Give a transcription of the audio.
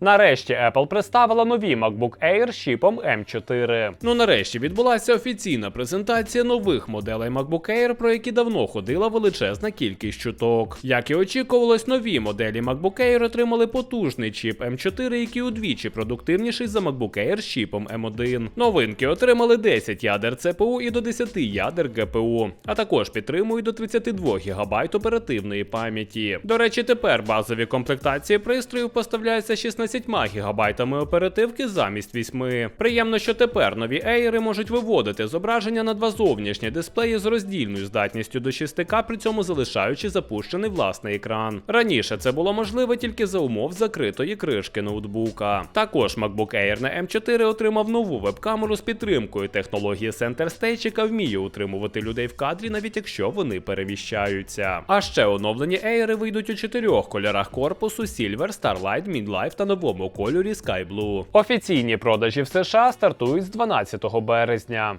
Нарешті Apple представила нові MacBook Air з чіпом M4. Ну нарешті відбулася офіційна презентація нових моделей MacBook Air, про які давно ходила величезна кількість чуток. Як і очікувалось, нові моделі MacBook Air отримали потужний чіп M4, який удвічі продуктивніший за MacBook Air з чіпом M1. Новинки отримали 10 ядер CPU і до 10 ядер GPU, а також підтримують до 32 ГБ оперативної пам'яті. До речі, тепер базові комплектації пристроїв поставляються 16 ГБ оперативки замість 8. Приємно, що тепер нові Air можуть виводити зображення на два зовнішні дисплеї з роздільною здатністю до 6К, при цьому залишаючи запущений власний екран. Раніше це було можливо тільки за умов закритої кришки ноутбука. Також MacBook Air на M4 отримав нову веб-камеру з підтримкою технології Center Stage, яка вміє утримувати людей в кадрі, навіть якщо вони переміщаються. А ще оновлені Air вийдуть у чотирьох кольорах корпусу: Silver, Starlight, Midlife та новому кольорі Sky. Офіційні продажі в США стартують з 12 березня.